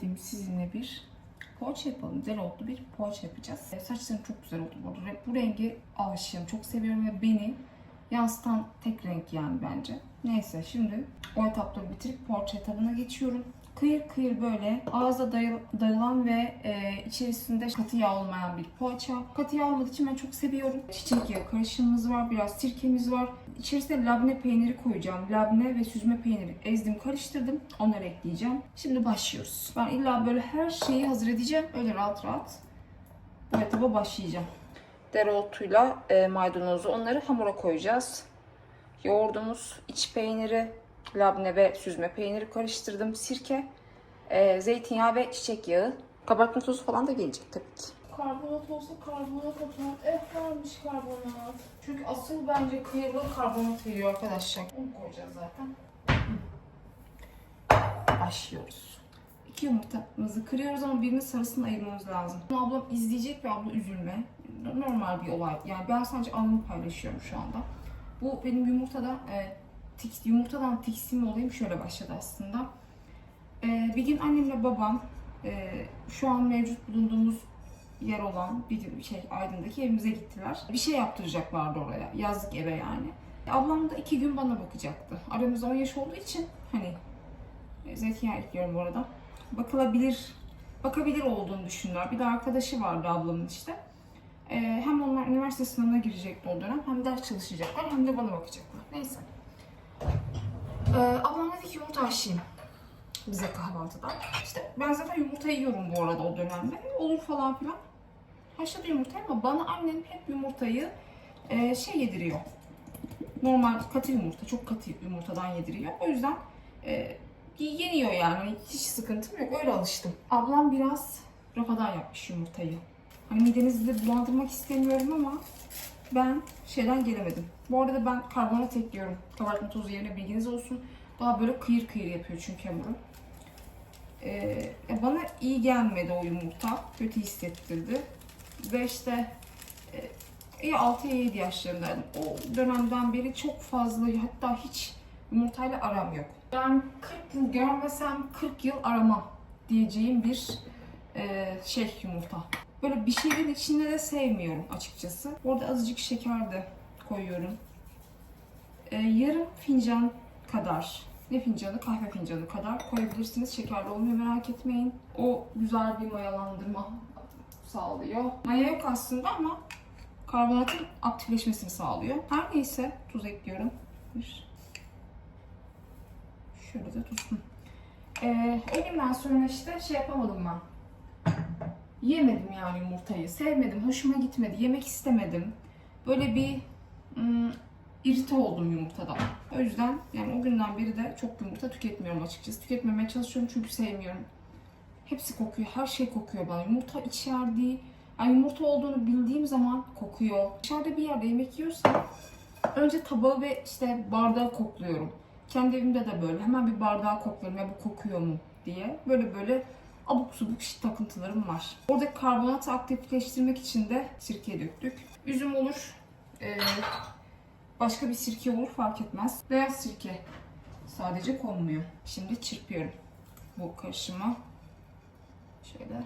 dedim sizinle bir poğaça yapalım. Dereotlu bir poğaça yapacağız. E, Saçlarım çok güzel oldu bu arada. Bu rengi aşığım. Çok seviyorum ve beni yansıtan tek renk yani bence. Neyse şimdi o etapları bitirip poğaça etabına geçiyorum. Kıyır kıyır böyle ağza dayı- dayılan ve e, içerisinde katı yağ olmayan bir poğaça. Katı yağ olmadığı için ben çok seviyorum. Çiçek yağı karışımımız var, biraz sirkemiz var. İçerisine labne peyniri koyacağım. Labne ve süzme peyniri ezdim, karıştırdım. Onları ekleyeceğim. Şimdi başlıyoruz. Ben illa böyle her şeyi hazır edeceğim. Öyle rahat rahat bu etaba başlayacağım. Dereotuyla e, maydanozu onları hamura koyacağız. Yoğurdumuz, iç peyniri, labne ve süzme peyniri karıştırdım. Sirke, e, zeytinyağı ve çiçek yağı. Kabartma tozu falan da gelecek tabii ki. Karbonat olsa karbonat atar. Eh varmış karbonat. Çünkü asıl bence kıyırlı karbonat veriyor arkadaşlar. Onu koyacağız zaten. Başlıyoruz. İki yumurtamızı kırıyoruz ama birinin sarısını ayırmamız lazım. Bunu ablam izleyecek ve abla üzülme. Normal bir olay. Yani ben sadece anımı paylaşıyorum şu anda. Bu benim yumurtada e, tik, yumurtadan tiksinme olayım şöyle başladı aslında. E, bir gün annemle babam e, şu an mevcut bulunduğumuz yer olan bir şey Aydın'daki evimize gittiler. Bir şey yaptıracaklardı oraya. Yazlık eve yani. Ablam da iki gün bana bakacaktı. Aramızda 10 yaş olduğu için hani e, zeytinyağı ekliyorum bu arada. Bakılabilir, bakabilir olduğunu düşündüler. Bir de arkadaşı vardı ablamın işte. Ee, hem onlar üniversite sınavına girecekti o dönem hem ders çalışacaklar hem de bana bakacaklar. Neyse. Ee, ablam dedi ki yumurta haşlayayım bize kahvaltıda. İşte ben zaten yumurta yiyorum bu arada o dönemde. Olur falan filan. Haşladı yumurtayı ama bana annem hep yumurtayı e, şey yediriyor. Normal katı yumurta, çok katı yumurtadan yediriyor. O yüzden e, yeniyor yani. Hiç sıkıntım yok. Öyle alıştım. Ablam biraz rafadan yapmış yumurtayı. Hani midenizi de bulandırmak istemiyorum ama ben şeyden gelemedim. Bu arada ben karbonat ekliyorum. Kabartma tozu yerine bilginiz olsun. Daha böyle kıyır kıyır yapıyor çünkü hamuru. Ee, bana iyi gelmedi o yumurta. Kötü hissettirdi. Ve işte e, ya 6 ya 7 yaşlarındaydım. O dönemden beri çok fazla hatta hiç yumurtayla aram yok. Ben 40 yıl görmesem 40 yıl aramam diyeceğim bir e, şey yumurta. Böyle bir şeylerin içinde de sevmiyorum açıkçası. Orada azıcık şeker de koyuyorum. E, yarım fincan kadar, ne fincanı? Kahve fincanı kadar koyabilirsiniz. Şekerli olmuyor merak etmeyin. O güzel bir mayalandırma sağlıyor. Maya yok aslında ama karbonatın aktifleşmesini sağlıyor. Her neyse tuz ekliyorum. Bir. Şöyle de tuz. Ee, günden sonra işte şey yapamadım ben. Yemedim yani yumurtayı. Sevmedim. Hoşuma gitmedi. Yemek istemedim. Böyle bir ım, irite oldum yumurtadan. O yüzden yani o günden beri de çok yumurta tüketmiyorum açıkçası. Tüketmemeye çalışıyorum çünkü sevmiyorum. Hepsi kokuyor. Her şey kokuyor bana. Yumurta içerdiği, yani yumurta olduğunu bildiğim zaman kokuyor. Dışarıda bir yerde yemek yiyorsam önce tabağı ve işte bardağı kokluyorum. Kendi evimde de böyle. Hemen bir bardağı koklarım ya bu kokuyor mu diye. Böyle böyle abuk subuk takıntılarım var. Orada karbonatı aktifleştirmek için de sirke döktük. Üzüm olur. Ee, başka bir sirke olur fark etmez. Beyaz sirke sadece konmuyor. Şimdi çırpıyorum bu karışımı. Şöyle.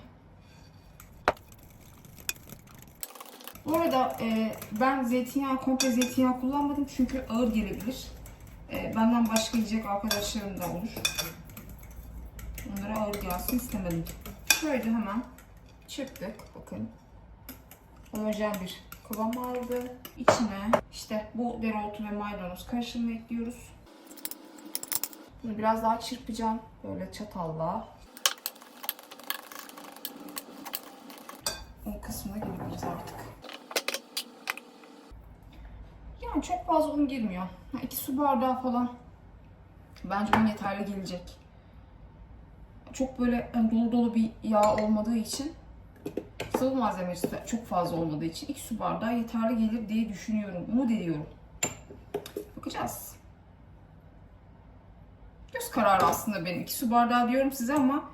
Bu arada e, ben zeytinyağı, komple zeytinyağı kullanmadım çünkü ağır gelebilir. E, benden başka yiyecek arkadaşlarım da olur. Onlara ağır gelsin istemedim. Şöyle hemen çırptık. Bakın. Homojen bir kıvam aldı. İçine işte bu dereotu ve maydanoz karışımını ekliyoruz. Bunu biraz daha çırpacağım. Böyle çatalla. O kısmına girebiliriz artık. Yani çok fazla un girmiyor. 2 su bardağı falan. Bence un yeterli gelecek. Çok böyle hani dolu dolu bir yağ olmadığı için sıvı malzemesi de çok fazla olmadığı için 2 su bardağı yeterli gelir diye düşünüyorum. Umut ediyorum. Bakacağız. Göz kararı aslında benim. 2 su bardağı diyorum size ama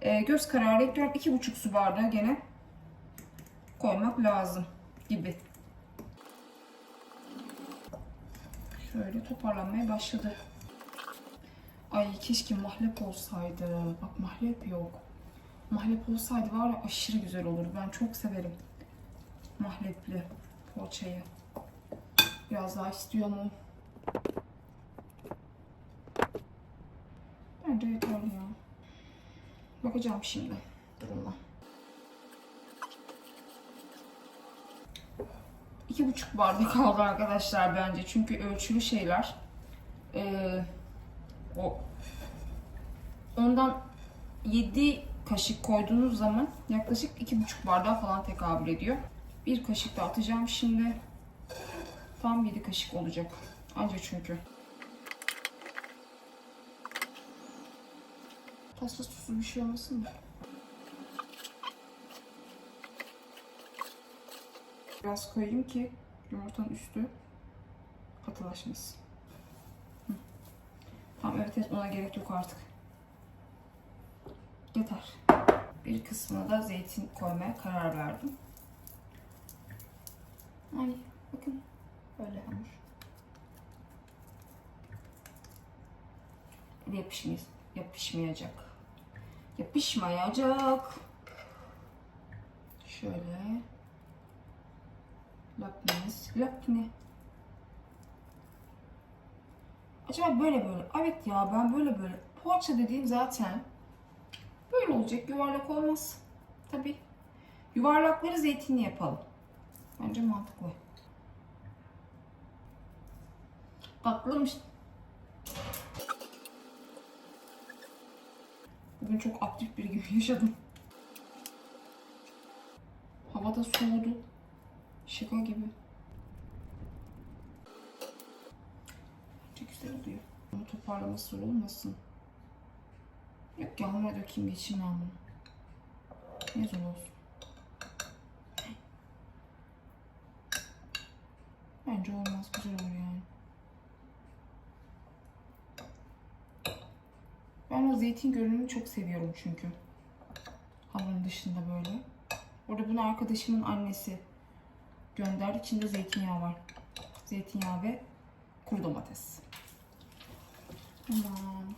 e, göz kararı ekliyorum. 2,5 su bardağı gene koymak lazım gibi. Şöyle toparlanmaya başladı. Ay keşke mahlep olsaydı. Bak mahlep yok. Mahlep olsaydı var ya aşırı güzel olur. Ben çok severim mahlepli poğaçayı. Biraz daha istiyor mu? Bence yeterli ya. Bakacağım şimdi durumda. İki buçuk bardak kaldı arkadaşlar bence. Çünkü ölçülü şeyler. Ee, o ondan 7 kaşık koyduğunuz zaman yaklaşık iki buçuk bardağı falan tekabül ediyor. Bir kaşık da atacağım şimdi. Tam 7 kaşık olacak. Anca çünkü. Pasta tuzlu bir şey olmasın da. Biraz koyayım ki yumurtanın üstü katılaşmasın. Tamam evet ona gerek yok artık. Yeter. Bir kısmına da zeytin koymaya karar verdim. Ay bakın böyle hamur. Yapışmay yapışmayacak. Yapışmayacak. Şöyle. Lapnis. Lapne. Acaba böyle böyle. Evet ya ben böyle böyle. Poğaça dediğim zaten böyle olacak. Yuvarlak olmaz. Tabi. Yuvarlakları zeytinli yapalım. Bence mantıklı. Tatlıymış. Bugün çok aktif bir gün yaşadım. Hava da soğudu. Şaka gibi. Çok güzel oluyor. Ama toparlaması olmasın. Yok yağmura dökeyim geçeyim ben bunu. Ne zor olsun. Bence olmaz güzel olur yani. Ben o zeytin görünümünü çok seviyorum çünkü. Hamurun dışında böyle. Orada bunu arkadaşımın annesi gönderdi. İçinde zeytinyağı var. Zeytinyağı ve kuru domates. Tamam.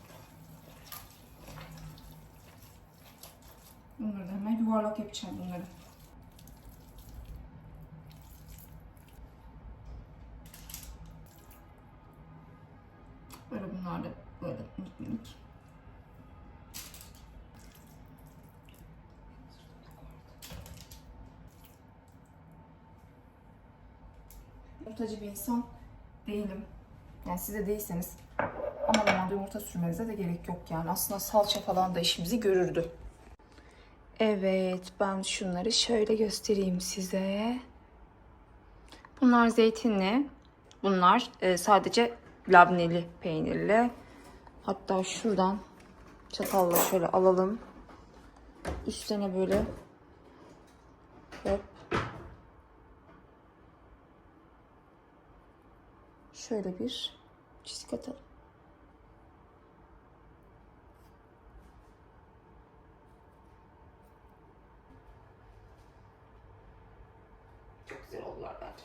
Bunları da yuvarlak yapacağım bunları. Böyle bunlar da böyle minik. Yumurtacı bir insan değilim. Yani siz de değilseniz ama normalde yumurta sürmenize de gerek yok yani. Aslında salça falan da işimizi görürdü. Evet, ben şunları şöyle göstereyim size. Bunlar zeytinli. Bunlar e, sadece labneli peynirli. Hatta şuradan çatalla şöyle alalım. Üstüne böyle hop şöyle bir çizik atalım. Çok güzel oldular bence.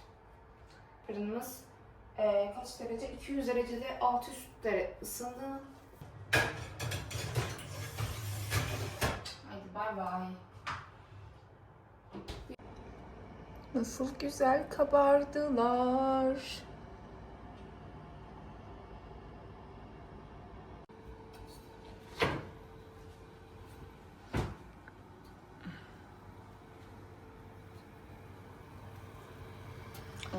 Fırınımız eee, kaç derece? 200 derecede alt üst derece ısındı. Haydi bay bay. Nasıl güzel kabardılar.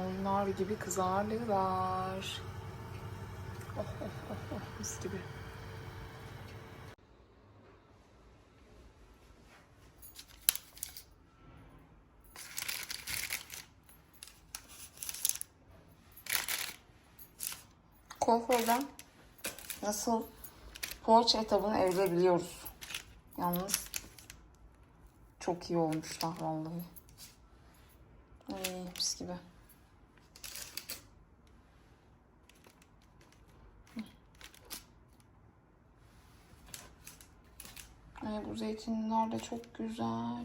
Onlar gibi kızardılar. Oh oh oh oh mis gibi. Kuaförden nasıl poğaça etabını evde biliyoruz. Yalnız çok iyi olmuşlar vallahi. Ay mis gibi. Bu zeytinler de çok güzel.